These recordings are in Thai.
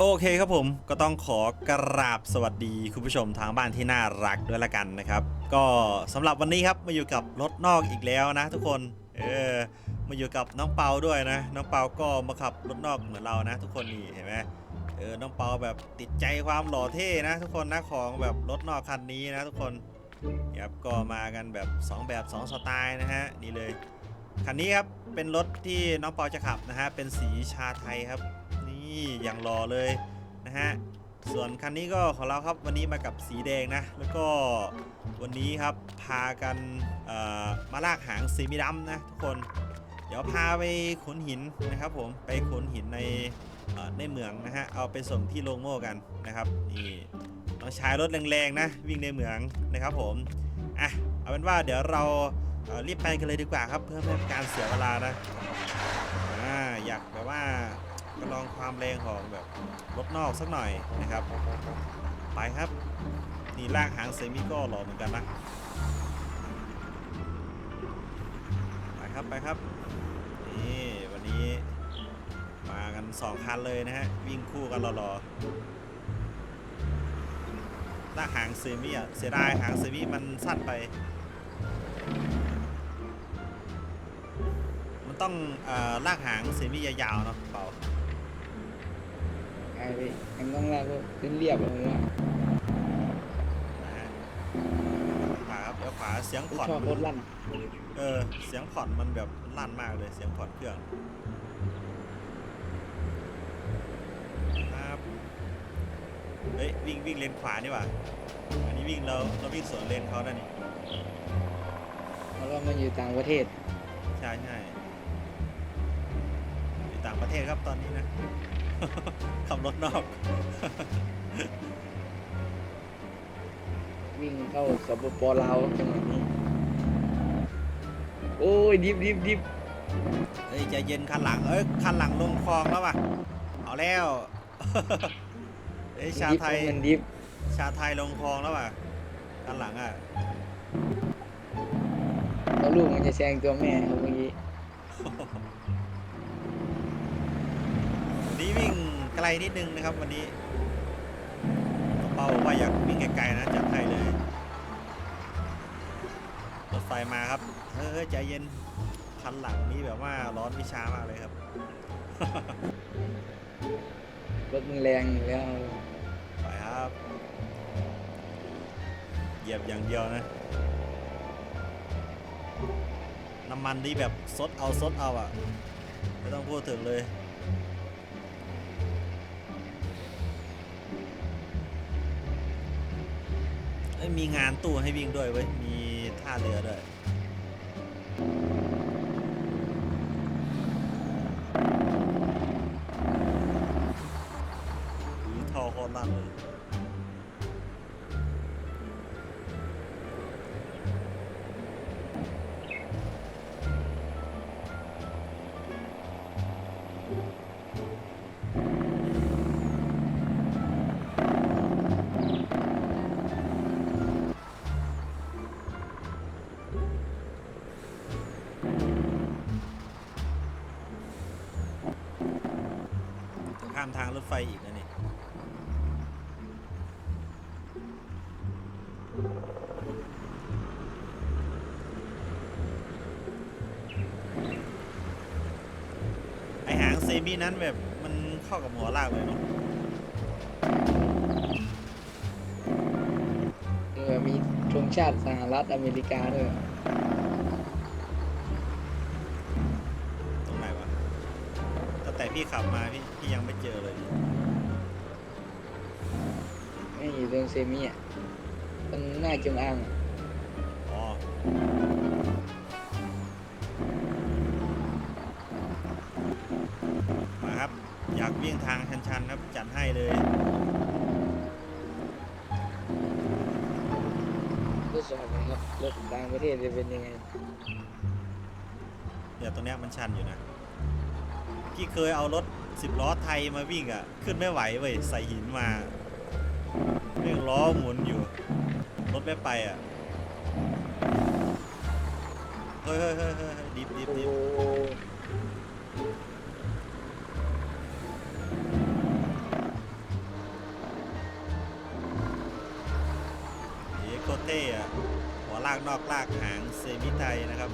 โอเคครับผมก็ต้องขอกราบสวัสดีคุณผู้ชมทางบ้านที่น่ารักด้วยละกันนะครับ ก็สำหรับวันนี้ครับมาอยู่กับรถนอกอีกแล้วนะ ทุกคนเออมาอยู่กับน้องเปาด้วยนะ น้องเปาก็มาขับรถนอกเหมือนเรานะ ทุกคนนี่เห็นไหมเออน้องเปาแบบติดใจความหล่อเท่นะ ทุกคนนะของแบบรถนอกคันนี้นะ ทุกคนครับก็มากันแบบ 2 แบบ 2 สไตล์นะฮะนี่เลยคันนี้ครับเป็นรถที่น้องเปาจะขับนะฮะเป็นสีชาไทยครับ นี่อย่างรอเลยนะฮะส่วนคันนี้ก็ของเราครับวันนี้มากับสีแดงนะ แล้วก็วันนี้ครับพากันมาลากหางสีมีดำนะทุกคน เดี๋ยวพาไปขนหินนะครับผมไปขนหินในในเมืองนะฮะเอาไปส่งที่โรงโม่กันนะครับนี่ต้องใช้รถแรงๆนะวิ่งในเมืองนะครับผมอะเอาเป็นว่าเดี๋ยวเรารีบไปกันเลยดีกว่าครับเพื่อไม่ให้การเสียเวลานะอ่าอยากแบบว่า ประลองความแรงของแบบรถนอกสักหน่อยนะครับไปครับนี่ลากหางเซมิก็หล่อเหมือนกันนะไปครับไปครับนี่วันนี้มากันสองคันเลยนะฮะวิ่งคู่กันรอๆลากหางเซมิอะเสียดายหางเซมิมันสั้นไปมันต้องอลากหางเซมิยาวๆเนาะเปล่า ไอ้พี่มันต้องลากก็ขึ้นเรียบเลยว่านะฮะขวาครับเดี๋ยวขวาเสียงชผ่อนอบรถลั่นเออเสียงผ่อนมันแบบลั่นมากเลยเสียงผ่อนเครื่องครับเฮ้ยวิ่งวิ่งเลนขวานี่หว่าอันนี้วิ่งเราเราวิ่งสวนเลนเขานั่นนี่แล้วก็มันอยู่ต่างประเทศใช่ใช่อยู่ต่างประเทศครับตอนนี้นะ ขับรถนอก วิ่งเข้าสปปลาวจังหวะนี้โอ้ยดิบดิบดิบเฮ้ยใจเย็นคันหลัง เอ้ยคันหลังลงคลองแล้วว่ะ เอาแล้ว เอ้ยชาดิบไทย มันดิบชาไทยลงคลองแล้วว่ะคันหลังอะ แล้วลูกมันจะแซงตัวแม่ครับเมื่อกี้ ลนิดนึงนะครับวันนี้เป้าบอกว่าอยากวิ่งไกลๆนะจัดให้เลยรถไฟมาครับเฮ้ยใจเย็นคันหลังนี้แบบว่าร้อนวิชามากเลยครับ รถมันแรงอยู่แล้ว ไปครับ เหยียบอย่างเดียวนะ น้ำมันนี่แบบซดเอาซดเอาอะ ไม่ต้องพูดถึงเลย มีงานตู้ให้วิ่งด้วยเว้ย มีท่าเรือด้วยามทางรถไฟอีกนะนี่ไอหางเซมินั้นแบบมันเข้ากับหัวลากเลยเนาะเออมีธงชาติสหรัฐอเมริกาด้วย พี่ขับมาพี่พี่ยังไม่เจอเลยไม่อยู่ตรงเซมิอะมันหน้าจงอางอะอ๋อมาครับ อยากวิ่งทางชันๆครับจัดให้เลยทดสอบนะครับรถต่างประเทศจะเป็นยังไง เดี๋ยวตรงเนี้ยมันชันอยู่นะ ที่เคยเอารถสิบล้อไทยมาวิ่งอะ่ะ ขึ้นไม่ไหวเว้ยใส่หินมาเรื่องล้อหมุนอยู่ รถไม่ไปอะ่ะเฮ้ยเฮ้ยเฮ้ยดิบดิบดิบเอ็กโคเต้อะหัวลากนอกลากหางเซมิไทยนะครับ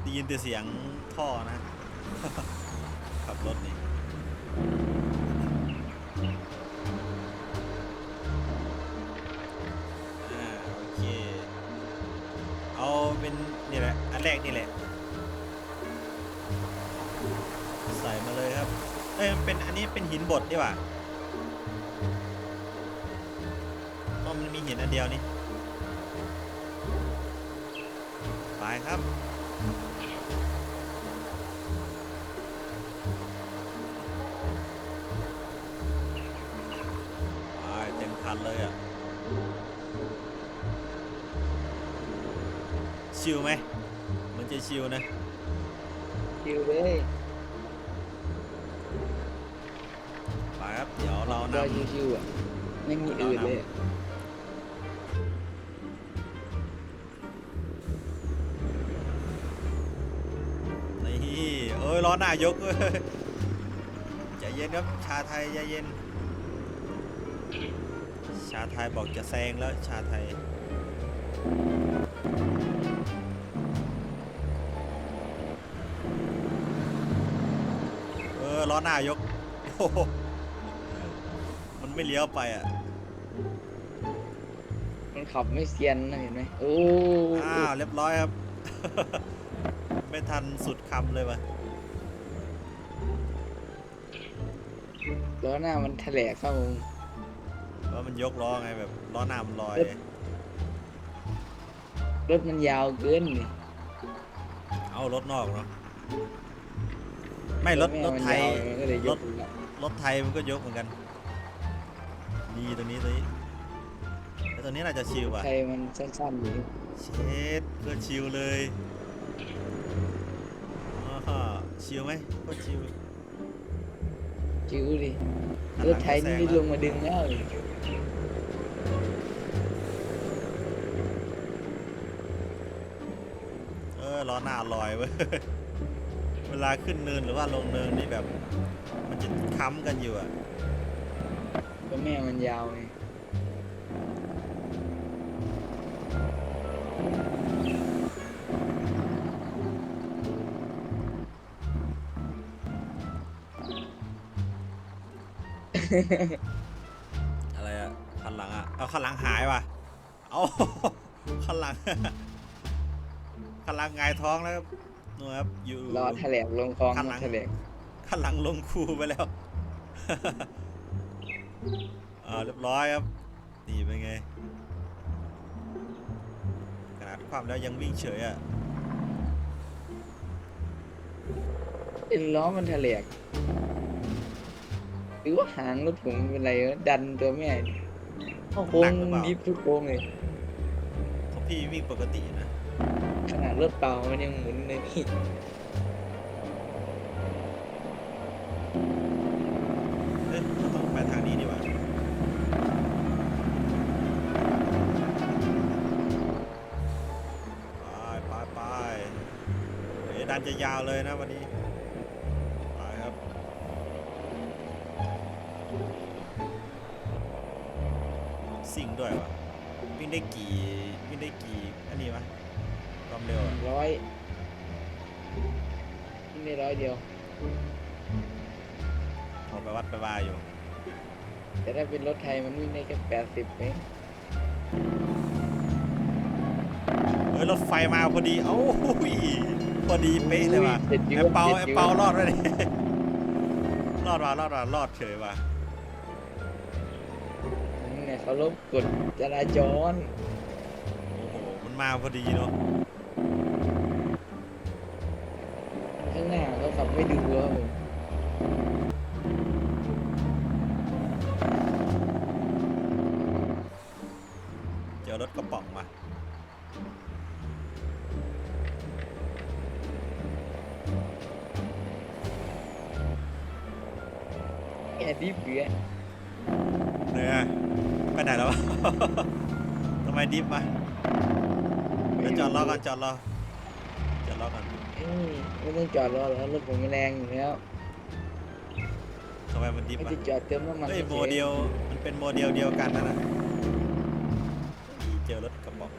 ได้ยินแต่เสียงท่อนะ ขับรถนี่อ่าโอเค เอาเป็นนี่แหละ อันแรกนี่แหละ ใส่มาเลยครับ เอ้ยมันเป็นอันนี้เป็นหินบดดีกว่า หินอันเดียวนี่ไปครับไปเต็มคันเลยอะ ชิวไหมเหมันจะชิวนะคิวเลยไปครับ เดี๋ยวเรารนอชิวๆอะไม่มีอื่นเลยอะ นี่เอ้ยล้อหน้ายกเว้ยใจเย็นครับชาไทยใจเย็น ชาไทยบอกจะแซงแล้วชาไทยเออล้อหน้ายกโอ้โหมันไม่เลี้ยวไปอะ มันขับไม่เซียนนะเห็นไหมโอ้อ้าวเรียบร้อยครับ ไม่ทันสุดคำเลยวะ ล้อหน้ามันแถลกครับผมว่ามันยกล้อไงแบบล้อหน้ามันลอย รถมันยาวเกินนี่เอารถนอกเนาะไม่รถแม่รถมันไทยยาวมันก็เลยยรกถรถไทยมันก็ยกเหมือนกันนี่ตัวนี้ตัวนี้แต่ตัวนี้น่าจะชิลว่ะไทยมันสั้นๆอยู่เช็ดก็ชิลเลยอ้าวชิลไหมก็ชิล ชิวดิหันรหลัถงไทยแซนี่งลแล้วงมาดึงแล้วเออล้อหน้าลอยเว้ยเวลาขึ้นเนินหรือว่าลงเนินนี่แบบ มันจะค้ำกันอยู่อะก็แม่มันยาวไง อะไรอะคันหลังอะเอาคันหลังหายว่ะ เอาคันหลังคันหลังหงายท้องแล้วครับนู่นครับอยู่ล้อแถลกลงคลองข้างหลัมันงแถลกคันหลังลงคูไปแล้ว อ่าเรียบร้อยครับนี่เป็นไงขนาดความแล้วยังวิ่งเฉยอะเป็นล้อมันแถลก หรือว่าหางรถผมเป็นไรวะดันตัวแม่เข้าโค้งยิบทุกโค้งเลยของพี่วิ่งปกตินะขนาดรถเปล่ามันยังหมุนเลยนี่เอ๊ะเราต้องไปทางนี้ดีกว่าไปไปไปเดี๋ยวดันจะยาวเลยนะวันนี้ สิ่งด้วยวะวิ่งได้กี่วิ่งได้กี่อันนี้วะความเร็วอะร้อยนี่ได้ร้อยเดียวผมไปวัดไปวาอยู่แต่ถ้าเป็นรถไทยมันวิ่งได้แค่แปดสิบเองเฮ้ยรถไฟมาพอดีเอ้าหุยพอดีเป๊ะเลยว่ะเจ็ดยืไอดเปาจ็ดไอยืดเปารอดไปเลยรอดว่ะรอดว่ะรอดเฉยว่ะนี่ไง เขาลบกฎจราจรโอ้โห มันมาพอดีเนาะข้างหน้าเขาขับไม่ดูครับผม ทำไมดิฟมาเดี๋ยวจอดรอก่อนจอดรอล้อก่อนเอ้ยไม่ต้องจอดรอหรอกรถผมแรงอยู่แล้วทำไมมันดิฟไม่วะได้จอดเติมน้ำมันเฮ้ยฉๆโมเดลมันเป็นโมเดลเดียวกันนั่นน่ะเจอรถกระบอก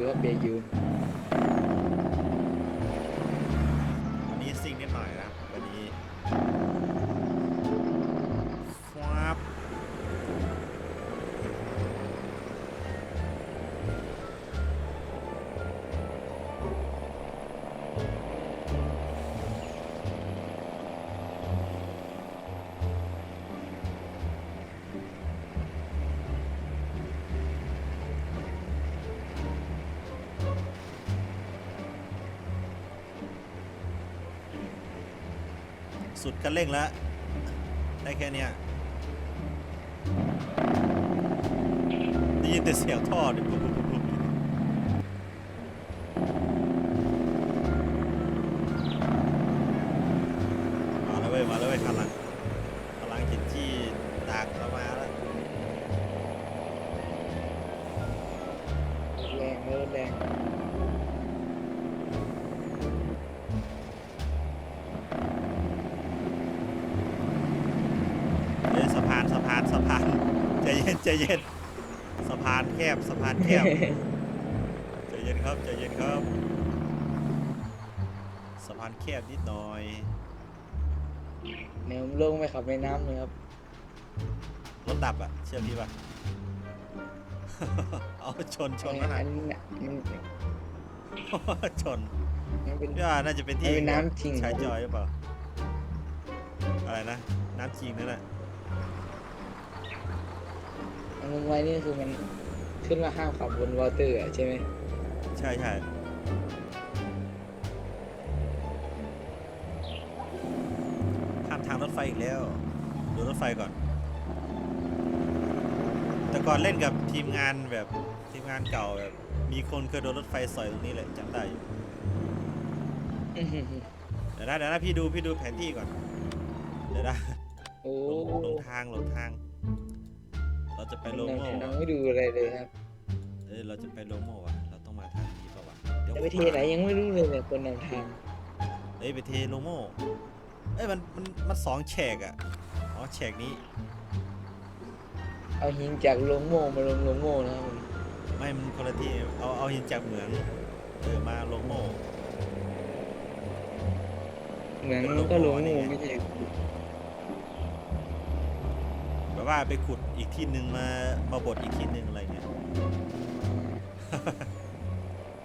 อะได้ สุดกันเร่งแล้ว ได้แค่เนี้ยได้ยินแต่เสียงท่อเแคบใจเย็นครับใจเย็นครับสะพานแคบนิดหน่อยแนวลงไปขับในน้ำเลยครับรถดับอะเชื่อพี่ป่ะ เอาชนชนอัขนาดนนี้น่ะมันชนมันเป็น พี่ว่าน่าจะเป็นที่มันเป็นน้ำจริงชายจอยหรือเปล่าอะไรนะน้ำจริงนั่นแหละ อันลงไว้นี่คือมัน ขึ้นมาห้ามขับบนวอเตอร์อะใช่ไหมใช่ใช่ข้ามทางรถไฟอีกแล้ว ดูรถไฟก่อน แต่ก่อนเล่นกับทีมงานแบบทีมงานเก่าแบบ มีคนเคยโดนรถไฟสอยตรงนี้เลยจำได้อยู่อื้อหือเดี๋ยวนะเดี๋ยวนะพี่ดูพี่ดูแผนที่ก่อน เดี๋ยวนะโอ้หลงหลงทางหลงทางเรา จะไปโลโม่ยังไม่ดูอะไรเลยครับ เอ้ยเราจะไปโลโม่อะเราต้องมาทางนี้ป่าวะเดี๋ยวจะไปเทไหนยังไม่รู้เลยเนี่ยคนนำทางเอ้ยไปเทโลโม่เอ้ยมันมันมันสองแฉกอะอ๋อแฉกนี้ เอาหินจากลงโม่มาลงลงโม่นะครับผมไม่มันคนละที่เอาเอาหินจากเหมืองเออมาโลโม่เหมือนมันก็ลงโม่ไม่ใช่ แบบว่าไปขุดอีกที่หนึ่งมามาบดอีกที่หนึ่งอะไรเงี้ย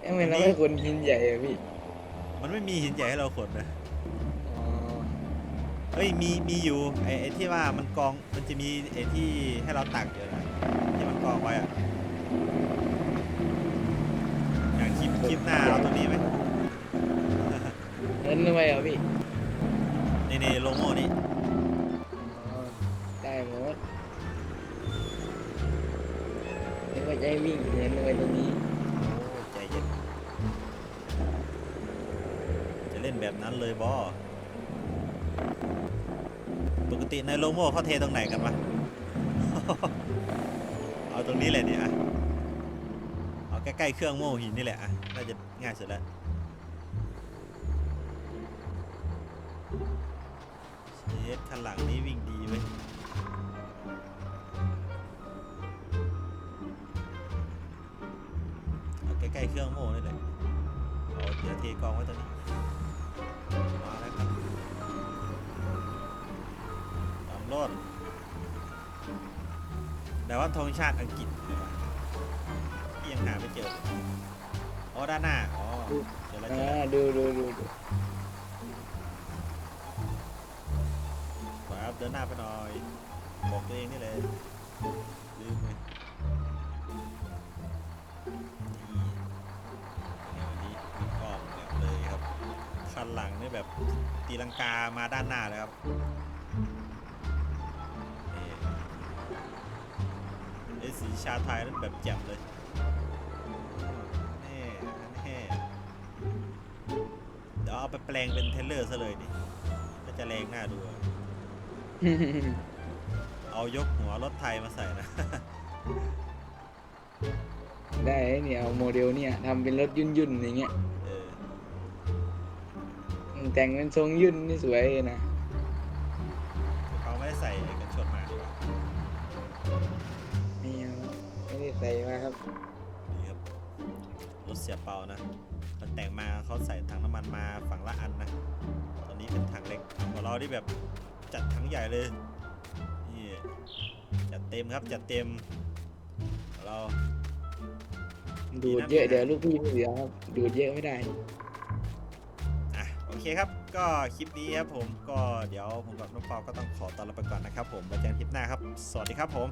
เอ้ย ทำไมเราไม่คนหินใหญ่อะพี่มันไม่มีหินใหญ่ให้เราขนนะ อ๋อเอ้ยมีมีอยู่ไอ้ไอ้ที่ว่ามันกองมันจะมีไอ้ที่ให้เราตักอยู่นะที่มันกองไว้อะอย่างคลิปคลิปหน้าเอาตรงนี้ไหมเงินทำไมอะพี่นี่นี่โลโม่นี่ จะให้วิ่งเงินไปตรงนี้โอ้ใจเย็นจะเล่นแบบนั้นเลยบอปกติในโลโม่เขาเทตรงไหนกันวะ เอาตรงนี้เลยเนี่ยเอาใกล้ๆเครื่องโม่หินนี่แหละอะน่าจะง่ายสุดแล้ว รถแต่ว่าธงชาติอังกฤษเลยวะที่ยังหาไม่เจออ๋อด้านหน้า อ๋อเจอแล้วเจออ่าแล้วดูดูดูดูครับเดินหน้าไปหน่อย บอกตัวเองนี่เลยลืมเลยนี่วันนี้มีกล้องแบบเลยครับคันหลังนี่แบบตีลังกามาด้านหน้าเลยครับ สีชาไทยนั่นแบบแจ่มเลยนี่นี่เดี๋ยวเอาไปแปลงเป็นเทรลเลอร์ซะเลยดิก็จะแรงหน้าดูอะเอายกหัวรถไทยมาใส่นะ ได้เนี่ยเอาโมเดลเนี่ยทำเป็นรถยุ่นยุ่นๆอย่างเงี้ยเอออืมแต่งเป็นทรงยุ่นนี่สวยเลยนะ ใส่มาครับนี่ครับรถเสียเปานะเขาแต่งมาเขาใส่ถังน้ำมันมาฝั่งละอันนะ ตอนนี้เป็นถังเล็กของเราที่แบบจัดถังใหญ่เลยนี่จัดเต็มครับจัดเต็มของเรา ดูดเยอะเดี๋ยวลูกพี่ไม่เหลือครับ ดูดเยอะไม่ได้ อะโอเคครับ ก็คลิปนี้ครับผมก็เดี๋ยวผมกับน้องเปาก็ต้องขอตัวลาไปก่อนนะครับผมไว้เจอกันคลิปหน้าครับ สวัสดีครับผม